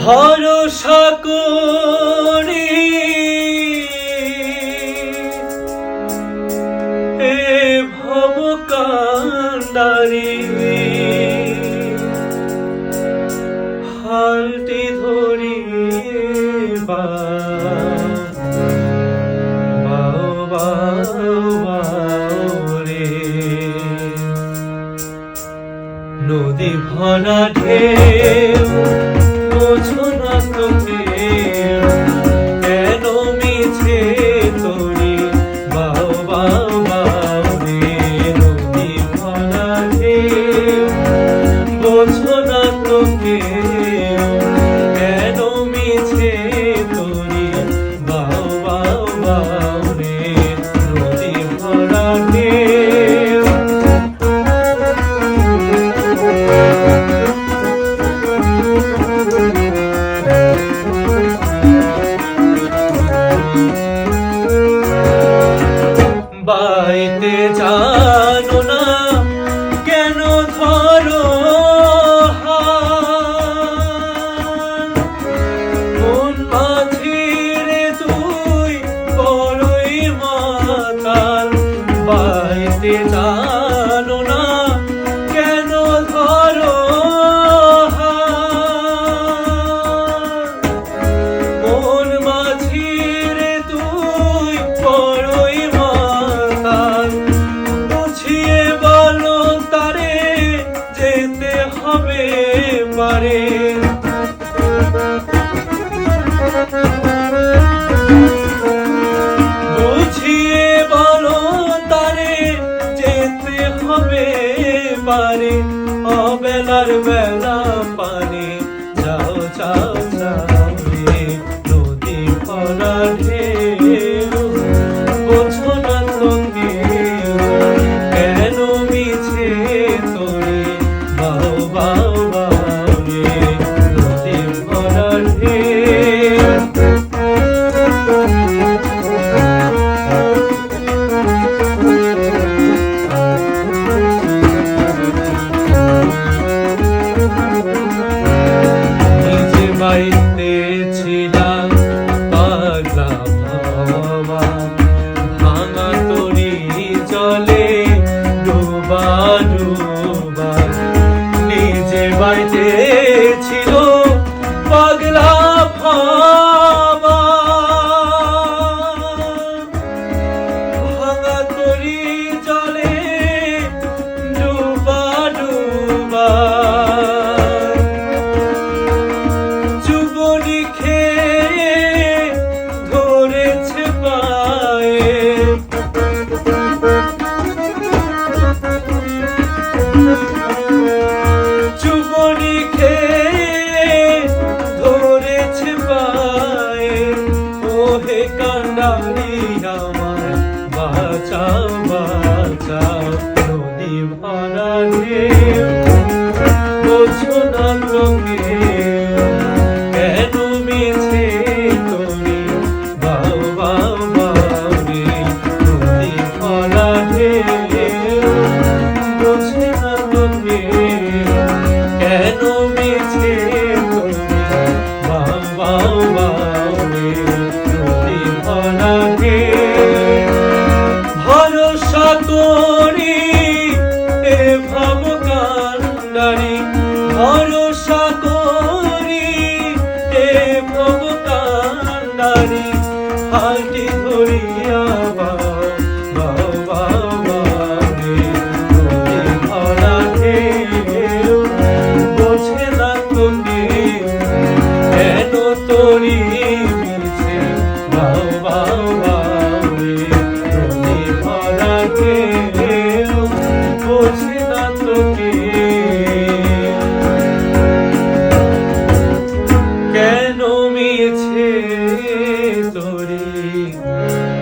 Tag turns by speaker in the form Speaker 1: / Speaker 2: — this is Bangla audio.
Speaker 1: ভরসা করি। এ ভবকান্দারি হালটি ধরি বা নদী ভরা ঢেউ বোঝো না তুমি দে পারে অবেলার বেলা efendim. Thank you.